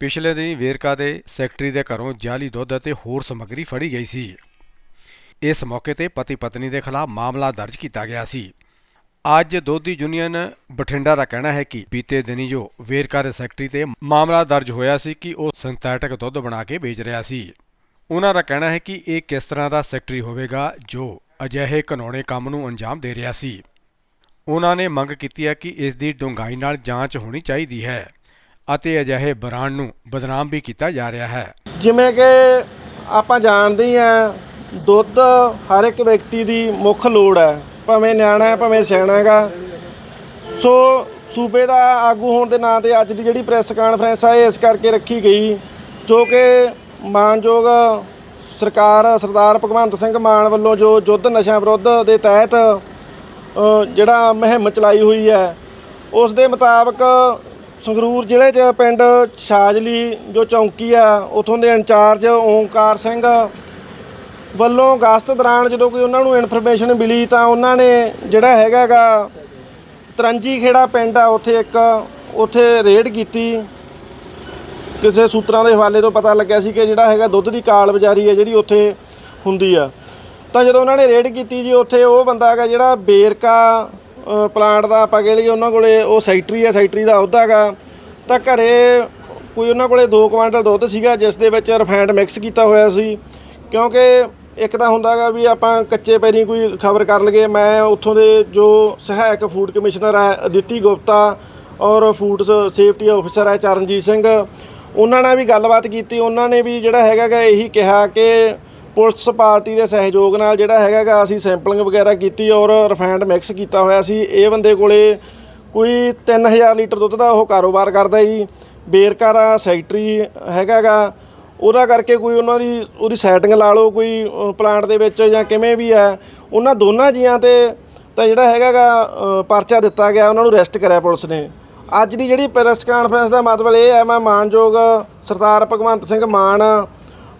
ਪਿਛਲੇ ਦਿਨੀ ਵੇਰਕਾ ਦੇ ਸੈਕਟਰੀ ਦੇ ਘਰੋਂ ਜਾਲੀ ਦੁੱਧ ਅਤੇ ਹੋਰ ਸਮੱਗਰੀ ਫੜੀ ਗਈ ਸੀ। ਇਸ ਮੌਕੇ ਤੇ ਪਤੀ ਪਤਨੀ ਦੇ ਖਿਲਾਫ ਮਾਮਲਾ ਦਰਜ ਕੀਤਾ ਗਿਆ ਸੀ। ਅੱਜ ਦੋਧੀ ਯੂਨੀਅਨ ਬਠਿੰਡਾ ਦਾ ਕਹਿਣਾ ਹੈ ਕਿ ਬੀਤੇ ਦਿਨੀ ਜੋ ਵੇਰਕਾ ਦੇ ਸੈਕਟਰੀ ਤੇ ਮਾਮਲਾ ਦਰਜ ਹੋਇਆ ਸੀ ਕਿ ਉਹ ਸਿੰਥੈਟਿਕ ਦੁੱਧ ਬਣਾ ਕੇ ਵੇਚ ਰਿਹਾ ਸੀ। ਉਹਨਾਂ ਦਾ ਕਹਿਣਾ ਹੈ ਕਿ ਇਹ ਕਿਸ ਤਰ੍ਹਾਂ ਦਾ ਸੈਕਟਰੀ ਹੋਵੇਗਾ ਜੋ ਅਜਿਹੇ ਕਾਨੂੰਨੀ ਕੰਮ ਨੂੰ ਅੰਜਾਮ ਦੇ ਰਿਹਾ ਸੀ। ਉਹਨਾਂ ਨੇ ਮੰਗ ਕੀਤੀ ਹੈ ਕਿ ਇਸ ਦੀ ਡੂੰਘਾਈ ਨਾਲ ਜਾਂਚ ਹੋਣੀ ਚਾਹੀਦੀ ਹੈ। ਅਤੇ ਅਜਿਹੇ ਬ੍ਰਾਂਡ ਨੂੰ ਬਦਨਾਮ ਵੀ ਕੀਤਾ ਜਾ ਰਿਹਾ ਹੈ। ਜਿਵੇਂ ਕਿ ਆਪਾਂ ਜਾਣਦੇ ਹੀ ਆ ਦੁੱਧ ਹਰ ਇੱਕ ਵਿਅਕਤੀ ਦੀ ਮੁੱਖ ਲੋੜ ਹੈ, ਭਾਵੇਂ ਨਿਆਣਾ ਹੈ, ਭਾਵੇਂ ਸਿਆਣਾ ਹੈਗਾ। ਸੋ ਸੂਬੇ ਦਾ ਆਗੂ ਹੋਣ ਦੇ ਨਾਂ ਤੇ ਅੱਜ ਦੀ ਜਿਹੜੀ ਪ੍ਰੈਸ ਕਾਨਫਰੰਸ ਆ, ਇਹ ਇਸ ਕਰਕੇ ਰੱਖੀ ਗਈ, ਜੋ ਕਿ ਮਾਨਯੋਗ ਸਰਕਾਰ ਸਰਦਾਰ ਭਗਵੰਤ ਸਿੰਘ ਮਾਨ ਵੱਲੋਂ ਜੋ ਯੁੱਧ ਨਸ਼ਾ ਵਿਰੁੱਧ ਦੇ ਤਹਿਤ ਜਿਹੜਾ ਮੁਹਿੰਮ ਚਲਾਈ ਹੋਈ ਹੈ, ਉਸ ਦੇ ਮੁਤਾਬਕ ਸੰਗਰੂਰ ਜ਼ਿਲ੍ਹੇ 'ਚ ਪਿੰਡ ਛਾਜਲੀ, ਜੋ ਚੌਂਕੀ ਆ, ਉਥੋਂ ਦੇ ਇੰਚਾਰਜ ਓਮਕਾਰ ਸਿੰਘ ਵੱਲੋਂ ਅਗਸਤ ਦੌਰਾਨ ਜਦੋਂ ਕੋਈ ਉਹਨਾਂ ਨੂੰ ਇਨਫੋਰਮੇਸ਼ਨ ਮਿਲੀ ਤਾਂ ਉਹਨਾਂ ਨੇ ਜਿਹੜਾ ਹੈਗਾਗਾ ਤਰੰਜੀ ਖੇੜਾ ਪਿੰਡ ਆ, ਉੱਥੇ ਇੱਕ ਉੱਥੇ ਰੇਡ ਕੀਤੀ। ਕਿਸੇ ਸੂਤਰਾਂ ਦੇ ਹਵਾਲੇ ਤੋਂ ਪਤਾ ਲੱਗਿਆ ਸੀ ਕਿ ਜਿਹੜਾ ਹੈਗਾ ਦੁੱਧ ਦੀ ਕਾਲ ਬਾਜ਼ਾਰੀ ਹੈ ਜਿਹੜੀ ਉੱਥੇ ਹੁੰਦੀ ਆ। ਤਾਂ ਜਦੋਂ ਉਹਨਾਂ ਨੇ ਰੇਡ ਕੀਤੀ ਜੀ, ਉੱਥੇ ਉਹ ਬੰਦਾ ਹੈਗਾ ਜਿਹੜਾ ਬੇਰਕਾ ਪਲਾਂਟ ਦਾ ਆਪਾਂ ਕਹਿ ਲਈਏ ਉਹਨਾਂ ਕੋਲੇ ਉਹ ਸੈਕਟਰੀ ਹੈ ਸੈਕਟਰੀ ਦਾ ਅਹੁਦਾ ਹੈਗਾ। ਤਾਂ ਘਰੇ ਕੋਈ ਉਹਨਾਂ ਕੋਲੇ 2 ਕੁਆਂਟਲ ਦੁੱਧ ਸੀਗਾ, ਜਿਸ ਦੇ ਵਿੱਚ ਰਿਫਾਈਨਡ ਮਿਕਸ ਕੀਤਾ ਹੋਇਆ ਸੀ। ਕਿਉਂਕਿ ਇੱਕ ਤਾਂ ਹੁੰਦਾਗਾ ਵੀ ਆਪਾਂ ਕੱਚੇ ਪੈਰੀ ਕੋਈ ਖਬਰ ਕਰ ਲਈਏ, ਮੈਂ ਉੱਥੋਂ ਦੇ ਜੋ ਸਹਾਇਕ ਫੂਡ ਕਮਿਸ਼ਨਰ ਹੈ ਅਦਿੱਤੀ ਗੁਪਤਾ ਔਰ ਫੂਡ ਸੇਫਟੀ ਆਫਿਸਰ ਹੈ ਚਰਨਜੀਤ ਸਿੰਘ, ਉਹਨਾਂ ਨਾਲ ਵੀ ਗੱਲਬਾਤ ਕੀਤੀ। ਉਹਨਾਂ ਨੇ ਵੀ ਜਿਹੜਾ ਹੈਗਾਗਾ ਇਹੀ ਕਿਹਾ ਕਿ ਪੁਲਿਸ ਪਾਰਟੀ ਦੇ ਸਹਿਯੋਗ ਨਾਲ ਜਿਹੜਾ ਹੈਗਾਗਾ ਅਸੀਂ ਸੈਂਪਲਿੰਗ ਵਗੈਰਾ ਕੀਤੀ ਔਰ ਰਿਫਾਈਨਡ ਮਿਕਸ ਕੀਤਾ ਹੋਇਆ ਸੀ। ਇਹ ਬੰਦੇ ਕੋਲੇ ਕੋਈ 3000 ਲੀਟਰ ਦੁੱਧ ਦਾ ਉਹ ਕਾਰੋਬਾਰ ਕਰਦਾ ਜੀ। ਬੇਰਕਾਰਾ ਸੈਕਟਰੀ ਹੈਗਾਗਾ। ਉਹਦਾ ਕਰਕੇ ਕੋਈ ਉਹਨਾਂ ਦੀ ਉਹਦੀ ਸੈਟਿੰਗ ਲਾ ਲਓ ਕੋਈ ਪਲਾਂਟ ਦੇ ਵਿੱਚ ਜਾਂ ਕਿਵੇਂ ਵੀ ਹੈ ਉਹਨਾਂ ਦੋਨਾਂ ਜੀਆਂ ਤੇ ਤਾਂ ਜਿਹੜਾ ਹੈਗਾਗਾ ਅ, ਪਰਚਾ ਦਿੱਤਾ ਗਿਆ ਉਹਨਾਂ ਨੂੰ ਅਰੈਸਟ ਕਰਿਆ ਪੁਲਿਸ ਨੇ। ਅੱਜ ਦੀ ਜਿਹੜੀ ਪ੍ਰੈਸ ਕਾਨਫਰੰਸ ਦਾ ਮਤਲਬ ਇਹ ਹੈ ਮੈਂ ਮਾਨਯੋਗ ਸਰਦਾਰ ਭਗਵੰਤ ਸਿੰਘ ਮਾਨ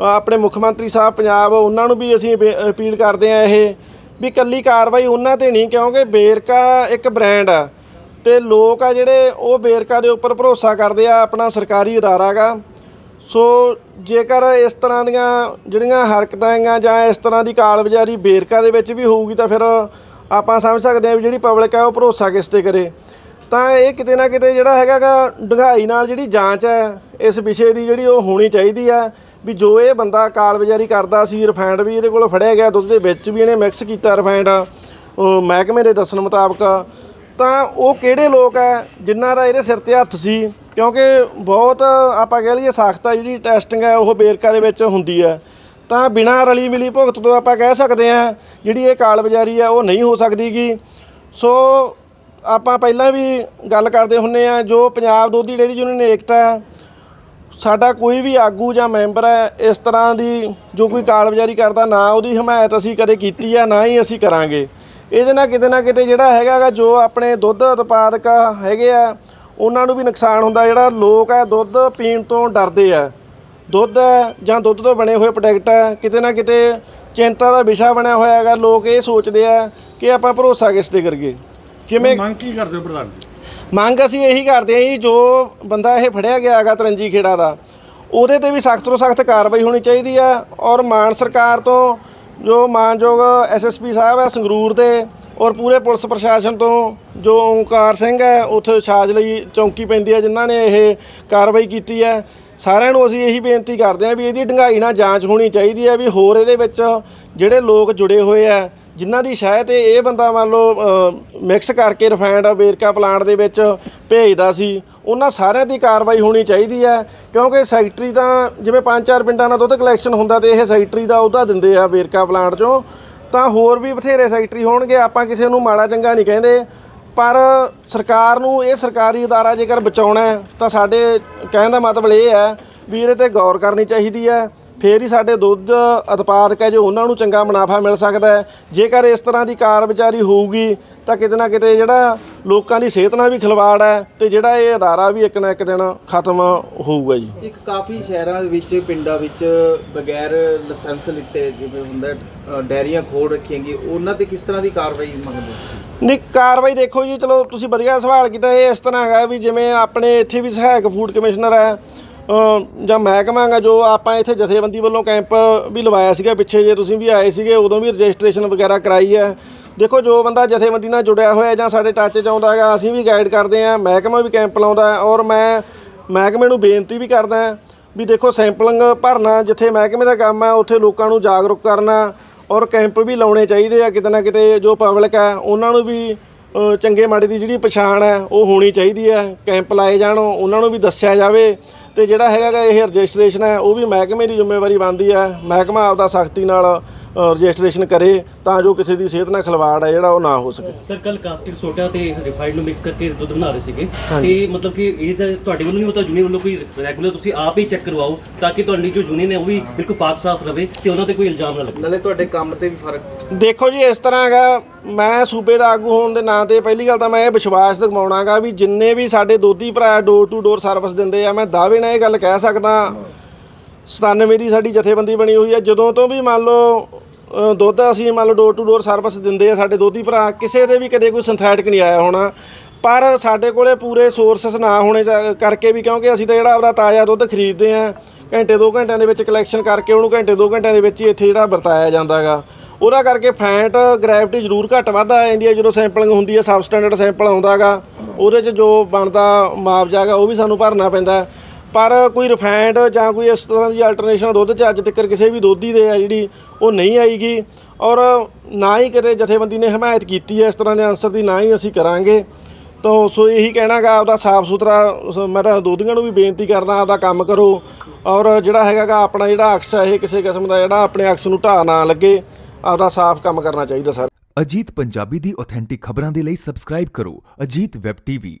ਆਪਣੇ ਮੁੱਖ ਮੰਤਰੀ ਸਾਹਿਬ ਪੰਜਾਬ, ਉਹਨਾਂ ਨੂੰ ਵੀ ਅਸੀਂ ਬੇ- ਅਪੀਲ ਕਰਦੇ ਆ ਇਹ, ਵੀ ਕੱਲੀ ਕਾਰਵਾਈ ਉਹਨਾਂ ਤੇ ਨਹੀਂ, ਕਿਉਂਕਿ ਬੇਰਕਾ ਇੱਕ ਬ੍ਰਾਂਡ ਆ ਤੇ ਲੋਕ ਆ ਜਿਹੜੇ ਉਹ ਬੇਰਕਾ ਦੇ ਉੱਪਰ ਭਰੋਸਾ ਕਰਦੇ ਆ, ਆਪਣਾ ਸਰਕਾਰੀ ਅਦਾਰਾ ਗਾ। ਸੋ ਜੇਕਰ ਇਸ ਤਰ੍ਹਾਂ ਦੀਆਂ ਜਿਹੜੀਆਂ ਹਰਕਤਾਂ ਹੈਗੀਆਂ ਜਾਂ ਇਸ ਤਰ੍ਹਾਂ ਦੀ ਕਾਲਬਾਜ਼ਾਰੀ ਬੇਰਕਾ ਦੇ ਵਿੱਚ ਵੀ ਹੋਊਗੀ, ਤਾਂ ਫਿਰ ਆਪਾਂ ਸਮਝ ਸਕਦੇ ਹਾਂ ਵੀ ਜਿਹੜੀ ਪਬਲਿਕ ਹੈ ਉਹ ਭਰੋਸਾ ਕਿਸ ਤੇ ਕਰੇ। ਤਾਂ ਇਹ ਕਿਤੇ ਨਾ ਕਿਤੇ ਜਿਹੜਾ ਹੈਗਾਗਾ ਡੂੰਘਾਈ ਨਾਲ ਜਿਹੜੀ ਜਾਂਚ ਹੈ, ਇਸ ਵਿਸ਼ੇ ਦੀ ਜਿਹੜੀ ਉਹ ਹੋਣੀ ਚਾਹੀਦੀ ਆ। ਵੀ ਜੋ ਇਹ ਬੰਦਾ ਕਾਲਬਜ਼ਾਰੀ ਕਰਦਾ ਸੀ ਰਿਫਾਈਨਡ ਵੀ ਇਹਦੇ ਕੋਲ ਫੜਿਆ ਗਿਆ, ਦੁੱਧ ਦੇ ਵਿੱਚ ਵੀ ਇਹਨੇ ਮਿਕਸ ਕੀਤਾ ਰਿਫਾਈਨਡ ਮਹਿਕਮੇ ਦੇ ਦੱਸਣ ਮੁਤਾਬਕ। ਤਾਂ ਉਹ ਕਿਹੜੇ ਲੋਕ ਹੈ ਜਿਨ੍ਹਾਂ ਦਾ ਇਹਦੇ ਸਿਰ ਤੇ ਹੱਥ ਸੀ? ਕਿਉਂਕਿ ਬਹੁਤ ਆਪਾਂ ਕਹਿ ਲਈਏ ਸਾਖਤਾ ਜਿਹੜੀ ਟੈਸਟਿੰਗ ਹੈ ਉਹ ਬੇਰਕਾ ਦੇ ਵਿੱਚ ਹੁੰਦੀ ਹੈ ਤਾਂ ਬਿਨਾਂ ਰਲੀ ਮਿਲੀ ਭੁਗਤ ਤੋਂ ਆਪਾਂ ਕਹਿ ਸਕਦੇ ਹਾਂ ਜਿਹੜੀ ਇਹ ਕਾਲਬਜ਼ਾਰੀ ਹੈ ਉਹ ਨਹੀਂ ਹੋ ਸਕਦੀਗੀ। ਸੋ ਆਪਾਂ ਪਹਿਲਾਂ ਵੀ ਗੱਲ ਕਰਦੇ ਹੁੰਨੇ ਆ, ਜੋ ਪੰਜਾਬ ਦੁੱਧੀ ਡੇਅਰੀ ਯੂਨੀਅਨ ਏਕਤਾ ਸਾਡਾ ਕੋਈ ਵੀ ਆਗੂ ਜਾਂ ਮੈਂਬਰ ਹੈ, ਇਸ ਤਰ੍ਹਾਂ ਦੀ ਜੋ ਕੋਈ ਕਾਰਗੁਜ਼ਾਰੀ ਕਰਦਾ, ਨਾ ਉਹਦੀ ਹਮਾਇਤ ਅਸੀਂ ਕਦੇ ਕੀਤੀ ਆ ਨਾ ਹੀ ਅਸੀਂ ਕਰਾਂਗੇ। ਇਹਦੇ ਨਾਲ ਕਿਤੇ ਨਾ ਕਿਤੇ ਜਿਹੜਾ ਹੈਗਾਗਾ, ਜੋ ਆਪਣੇ ਦੁੱਧ ਉਤਪਾਦਕ ਹੈਗੇ ਆ, ਉਹਨਾਂ ਨੂੰ ਵੀ ਨੁਕਸਾਨ ਹੁੰਦਾ। ਜਿਹੜਾ ਲੋਕ ਹੈ ਦੁੱਧ ਪੀਣ ਤੋਂ ਡਰਦੇ ਆ। ਦੁੱਧ ਹੈ ਜਾਂ ਦੁੱਧ ਤੋਂ ਬਣੇ ਹੋਏ ਪ੍ਰੋਡਕਟ ਹੈ, ਕਿਤੇ ਨਾ ਕਿਤੇ ਚਿੰਤਾ ਦਾ ਵਿਸ਼ਾ ਬਣਿਆ ਹੋਇਆ ਹੈਗਾ। ਲੋਕ ਇਹ ਸੋਚਦੇ ਆ ਕਿ ਆਪਾਂ ਭਰੋਸਾ ਕਿਸ ਤੇ ਕਰੀਏ? ਜਿਵੇਂ ਮੰਗ ਕੀ ਕਰਦੇ ਹੋ ਪ੍ਰਧਾਨ ਜੀ? ਮੰਗ ਅਸੀਂ ਇਹੀ ਕਰਦੇ ਹਾਂ ਜੀ, ਜੋ ਬੰਦਾ ਇਹ ਫੜਿਆ ਗਿਆ ਹੈਗਾ ਤਰੰਜੀ ਖੇੜਾ ਦਾ, ਉਹਦੇ ਤੇ ਵੀ ਸਖਤ ਤੋਂ ਸਖਤ ਕਾਰਵਾਈ ਹੋਣੀ ਚਾਹੀਦੀ ਆ ਔਰ ਮਾਨ ਸਰਕਾਰ ਤੋਂ ਜੋ ਮਾਨਯੋਗ ਐਸਐਸਪੀ ਸਾਹਿਬ ਹੈ ਸੰਗਰੂਰ ਦੇ ਔਰ ਪੂਰੇ ਪੁਲਿਸ ਪ੍ਰਸ਼ਾਸਨ ਤੋਂ ਜੋ ਓਮਕਾਰ ਸਿੰਘ ਹੈ, ਉੱਥੇ ਸਾਜ ਲਈ ਚੌਂਕੀ ਪੈਂਦੀ ਹੈ ਜਿਨ੍ਹਾਂ ਨੇ ਇਹ ਕਾਰਵਾਈ ਕੀਤੀ ਹੈ ਸਾਰਿਆਂ ਨੂੰ ਅਸੀਂ ਇਹੀ ਬੇਨਤੀ ਕਰਦੇ ਹਾਂ ਵੀ ਇਹਦੀ ਡੰਗਾਈ ਨਾਲ ਜਾਂਚ ਹੋਣੀ ਚਾਹੀਦੀ ਹੈ ਵੀ ਹੋਰ ਇਹਦੇ ਵਿੱਚ ਜਿਹੜੇ ਲੋਕ ਜੁੜੇ ਹੋਏ ਆ ਜਿਨ੍ਹਾਂ ਦੀ ਸ਼ਾਇਦ ਤੇ ਇਹ ਬੰਦਾ ਮੰਨ ਲਓ ਮਿਕਸ ਕਰਕੇ ਰਿਫਾਈਨਡ ਵੇਰਕਾ ਪਲਾਂਟ ਦੇ ਵਿੱਚ ਭੇਜਦਾ ਸੀ, ਉਹਨਾਂ ਸਾਰਿਆਂ ਦੀ ਕਾਰਵਾਈ ਹੋਣੀ ਚਾਹੀਦੀ ਹੈ, ਕਿਉਂਕਿ ਸੈਕਟਰੀ ਤਾਂ ਜਿਵੇਂ ਪੰਜ ਚਾਰ ਪਿੰਡਾਂ ਦਾ ਦੁੱਧ ਕਲੈਕਸ਼ਨ ਹੁੰਦਾ ਤੇ ਇਹ ਸੈਕਟਰੀ ਦਾ ਉਹਦਾ ਦਿੰਦੇ ਆ ਵੇਰਕਾ ਪਲਾਂਟ 'ਚੋਂ, ਤਾਂ ਹੋਰ ਵੀ ਬਥੇਰੇ ਸੈਕਟਰੀ ਹੋਣਗੇ, ਆਪਾਂ ਕਿਸੇ ਨੂੰ ਮਾੜਾ ਚੰਗਾ ਨਹੀਂ ਕਹਿੰਦੇ, ਪਰ ਸਰਕਾਰ ਨੂੰ ਇਹ ਸਰਕਾਰੀ ਅਦਾਰਾ ਜੇਕਰ ਬਚਾਉਣਾ ਤਾਂ ਸਾਡੇ ਕਹਿਣ ਦਾ ਮਤਲਬ ਇਹ ਹੈ, ਵੀ ਇਹਦੇ ਤੇ ਗੌਰ ਕਰਨੀ ਚਾਹੀਦੀ ਹੈ ਫੇਰ ਹੀ ਸਾਡੇ ਦੁੱਧ ਉਤਪਾਦਕ ਹੈ ਜੋ ਉਹਨਾਂ ਨੂੰ ਚੰਗਾ ਮੁਨਾਫਾ ਮਿਲ ਸਕਦਾ ਹੈ। ਜੇਕਰ ਇਸ ਤਰ੍ਹਾਂ ਦੀ ਕਾਰਗੁਜ਼ਾਰੀ ਹੋਊਗੀ ਤਾਂ ਕਿਤੇ ਨਾ ਕਿਤੇ ਜਿਹੜਾ ਲੋਕਾਂ ਦੀ ਸਿਹਤ ਨਾਲ ਵੀ ਖਿਲਵਾੜ ਹੈ ਤੇ ਜਿਹੜਾ ਇਹ ਅਦਾਰਾ ਵੀ ਇੱਕ ਨਾ ਇੱਕ ਦਿਨ ਖਤਮ ਹੋਊਗਾ ਜੀ। ਇੱਕ ਕਾਫੀ ਸ਼ਹਿਰਾਂ ਦੇ ਵਿੱਚ ਪਿੰਡਾਂ ਵਿੱਚ ਬਗੈਰ ਲਾਇਸੈਂਸ ਲਿੱਤੇ ਜਿਵੇਂ ਹੁੰਦਾ ਡੈਰੀਆਂ ਖੋਲ ਰੱਖੀਆਂ ਗਈ ਉਹਨਾਂ ਤੇ ਕਿਸ ਤਰ੍ਹਾਂ ਦੀ ਕਾਰਵਾਈ ਮੰਗਦੇ ਨਹੀਂ ਕਾਰਵਾਈ ਦੇਖੋ ਜੀ ਚਲੋ ਤੁਸੀਂ ਵਧੀਆ ਸਵਾਲ ਕੀਤਾ ਇਹ ਇਸ ਤਰ੍ਹਾਂ ਹੈਗਾ ਵੀ ਜਿਵੇਂ ਆਪਣੇ ਇੱਥੇ ਵੀ ਸਹਾਇਕ ਫੂਡ ਕਮਿਸ਼ਨਰ ਹੈ ਜਾਂ ਮਹਿਕਮਾ ਜੋ ਆਪਾਂ ਇੱਥੇ ਜਥੇਬੰਦੀ ਵੱਲੋਂ ਕੈਂਪ ਵੀ ਲਵਾਇਆ ਸੀਗਾ ਪਿੱਛੇ ਜੇ ਤੁਸੀਂ ਵੀ ਆਏ ਸੀਗੇ, ਉਦੋਂ ਵੀ ਰਜਿਸਟ੍ਰੇਸ਼ਨ ਵਗੈਰਾ ਕਰਾਈ ਹੈ। ਦੇਖੋ, ਜੋ ਬੰਦਾ ਜਥੇਬੰਦੀ ਨਾਲ ਜੁੜਿਆ ਹੋਇਆ ਜਾਂ ਸਾਡੇ ਟੱਚ 'ਚ ਆਉਂਦਾ ਹੈਗਾ, ਅਸੀਂ ਵੀ ਗਾਈਡ ਕਰਦੇ ਹਾਂ, ਮਹਿਕਮਾ ਵੀ ਕੈਂਪ ਲਾਉਂਦਾ ਔਰ ਮੈਂ ਮਹਿਕਮੇ ਨੂੰ ਬੇਨਤੀ ਵੀ ਕਰਦਾ ਵੀ ਦੇਖੋ, ਸੈਂਪਲਿੰਗ ਭਰਨਾ ਜਿੱਥੇ ਮਹਿਕਮੇ ਦਾ ਕੰਮ ਹੈ, ਉੱਥੇ ਲੋਕਾਂ ਨੂੰ ਜਾਗਰੂਕ ਕਰਨਾ ਔਰ ਕੈਂਪ ਵੀ ਲਾਉਣੇ ਚਾਹੀਦੇ ਆ, ਕਿਤੇ ਨਾ ਕਿਤੇ ਜੋ ਪਬਲਿਕ ਹੈ, ਉਹਨਾਂ ਨੂੰ ਵੀ ਚੰਗੇ ਮਾੜੇ ਦੀ ਜਿਹੜੀ ਪਛਾਣ ਹੈ, ਉਹ ਹੋਣੀ ਚਾਹੀਦੀ ਹੈ। ਕੈਂਪ ਲਾਏ ਜਾਣ, ਉਹਨਾਂ ਨੂੰ ਵੀ ਦੱਸਿਆ ਜਾਵੇ ਤੇ ਜਿਹੜਾ ਹੈਗਾ ਗਾ ਇਹ ਰਜਿਸਟ੍ਰੇਸ਼ਨ ਹੈ, ਉਹ ਵੀ ਮਹਿਕਮੇ ਦੀ ਜ਼ਿੰਮੇਵਾਰੀ ਬਣਦੀ ਹੈ। ਮਹਿਕਮਾ ਆਪਦਾ ਸਖਤੀ ਨਾਲ ਰਜਿਸਟ੍ਰੇਸ਼ਨ ਕਰੇ ਤਾਂ ਜੋ ਕਿਸੇ ਦੀ ਸਿਹਤ ਨਾਲ ਖਿਲਵਾੜ ਹੈ ਜਿਹੜਾ ਉਹ ਨਾ ਹੋ ਸਕੇ। ਸਰ ਕੱਲ ਕਾਸਟਿਕ ਸੋਡਾ ਤੇ ਰਿਫਾਈਨਡ ਨੂੰ ਮਿਕਸ ਕਰਕੇ ਦੁੱਧ ਬਣਾ ਰਹੇ ਸੀਗੇ। ਤੇ ਮਤਲਬ ਕਿ ਇਹ ਤਾਂ ਤੁਹਾਡੇ ਵੱਲੋਂ ਨਹੀਂ ਮਤਲਬ ਜੂਨੀਅਰ ਵੱਲੋਂ ਕੋਈ ਰੈਗੂਲਰ ਤੁਸੀਂ ਆਪ ਹੀ ਚੈੱਕ ਕਰਵਾਓ ਤਾਂ ਕਿ ਤੁਹਾਡੀ ਜੋ ਜੂਨੀਅਰ ਨੇ ਉਹ ਵੀ ਬਿਲਕੁਲ ਪਾਕ ਸਾਫ਼ ਰਵੇ ਤੇ ਉਹਨਾਂ ਤੇ ਕੋਈ ਇਲਜ਼ਾਮ ਨਾ ਲੱਗੇ। ਨਾਲੇ ਤੁਹਾਡੇ ਕੰਮ ਤੇ ਵੀ ਫ਼ਰਕ ਦੇਖੋ ਜੀ ਇਸ ਤਰ੍ਹਾਂ ਹੈਗਾ ਮੈਂ ਸੂਬੇ ਦਾ ਆਗੂ ਹੋਣ ਦੇ ਨਾਂ ਤੇ ਪਹਿਲੀ ਗੱਲ ਤਾਂ ਮੈਂ ਇਹ ਵਿਸ਼ਵਾਸ ਦਿਵਾਉਣਾਗਾ ਵੀ ਜਿੰਨੇ ਵੀ ਸਾਡੇ ਦੋਧੀ ਭਰਾ ਡੋਰ ਟੂ ਡੋਰ ਸਰਵਿਸ ਦਿੰਦੇ ਆ ਮੈਂ ਦਾਅਵੇ ਨਾਲ ਇਹ ਗੱਲ ਕਹਿ ਸਕਦਾ 97 ਦੀ ਸਾਡੀ ਜਥੇਬੰਦੀ ਬਣੀ ਹੋਈ ਹੈ। ਜਦੋਂ ਤੋਂ ਵੀ ਮੰਨ ਲਓ ਦੁੱਧ ਅਸੀਂ ਮੰਨ ਲਓ ਡੋਰ ਟੂ ਡੋਰ ਸਰਵਿਸ ਦਿੰਦੇ ਆ ਸਾਡੇ ਦੋਧੀ ਭਰਾ, ਕਿਸੇ ਦੇ ਵੀ ਕਦੇ ਕੋਈ ਸਿੰਥੈਟਿਕ ਨਹੀਂ ਆਇਆ ਹੋਣਾ। ਪਰ ਸਾਡੇ ਕੋਲੇ ਪੂਰੇ ਸੋਰਸਸ ਨਾ ਹੋਣੇ ਚਾ- ਕਰਕੇ ਵੀ ਕਿਉਂਕਿ ਅਸੀਂ ਤਾਂ ਜਿਹੜਾ ਆਪਦਾ ਤਾਜ਼ਾ ਦੁੱਧ ਖਰੀਦਦੇ ਆ, ਘੰਟੇ 2 ਘੰਟਿਆਂ ਦੇ ਵਿੱਚ ਕਲੈਕਸ਼ਨ ਕਰਕੇ ਉਹਨੂੰ ਘੰਟੇ 2 ਘੰਟਿਆਂ ਦੇ ਵਿੱਚ ਹੀ ਇੱਥੇ ਜਿਹੜਾ ਵਰਤਾਇਆ ਜਾਂਦਾਗਾ। ਉਹਦਾ ਕਰਕੇ ਫੈਟ ਗ੍ਰੈਵਿਟੀ ਜ਼ਰੂਰ ਘੱਟ ਵੱਧ ਆ ਜਾਂਦੀ ਹੈ ਜਦੋਂ ਸੈਂਪਲਿੰਗ ਹੁੰਦੀ ਹੈ ਸਬ ਸਟੈਂਡਰਡ ਸੈਂਪਲ ਆਉਂਦਾਗਾ, ਉਹਦੇ 'ਚ ਜੋ ਬਣਦਾ ਮੁਆਵਜ਼ਾ ਗਾ ਉਹ ਵੀ ਸਾਨੂੰ ਭਰਨਾ ਪੈਂਦਾ ਪਰ ਕੋਈ ਰਿਫਾਈਨਡ ਜਾਂ ਕੋਈ ਇਸ ਤਰ੍ਹਾਂ ਦੀ ਅਲਟਰਨੇਸ਼ਨ ਦੁੱਧ 'ਚ ਅੱਜ ਤੱਕ ਕਿਸੇ ਵੀ ਦੋਧੀ ਦੇ ਆ ਜਿਹੜੀ ਉਹ ਨਹੀਂ ਆਈਗੀ। ਔਰ ਨਾ ਹੀ ਕਿਤੇ ਜਥੇਬੰਦੀ ਨੇ ਹਮਾਇਤ ਕੀਤੀ ਹੈ ਇਸ ਤਰ੍ਹਾਂ ਦੇ ਆਨਸਰ ਦੀ, ਨਾ ਹੀ ਅਸੀਂ ਕਰਾਂਗੇ। ਤਾਂ ਸੋ ਇਹੀ ਕਹਿਣਾਗਾ, ਆਪਦਾ ਸਾਫ਼ ਸੁਥਰਾ, ਸ- ਮੈਂ ਤਾਂ ਦੋਧੀਆਂ ਨੂੰ ਵੀ ਬੇਨਤੀ ਕਰਦਾ, ਆਪਦਾ ਕੰਮ ਕਰੋ। ਔਰ ਜਿਹੜਾ ਹੈਗਾਗਾ, ਆਪਣਾ ਜਿਹੜਾ ਅਕਸ ਹੈ ਇਹ ਕਿਸੇ ਕਿਸਮ ਦਾ ਜਿਹੜਾ ਆਪਣੇ ਅਕਸ ਨੂੰ ਢਾਹ ਨਾ ਲੱਗੇ। ਆਪਦਾ ਸਾਫ਼ ਕੰਮ ਕਰਨਾ ਚਾਹੀਦਾ ਸਰ। ਅਜੀਤ ਪੰਜਾਬੀ ਦੀ ਆਥੈਂਟਿਕ ਖਬਰਾਂ ਦੇ ਲਈ ਸਬਸਕ੍ਰਾਈਬ ਕਰੋ। Ajit web TV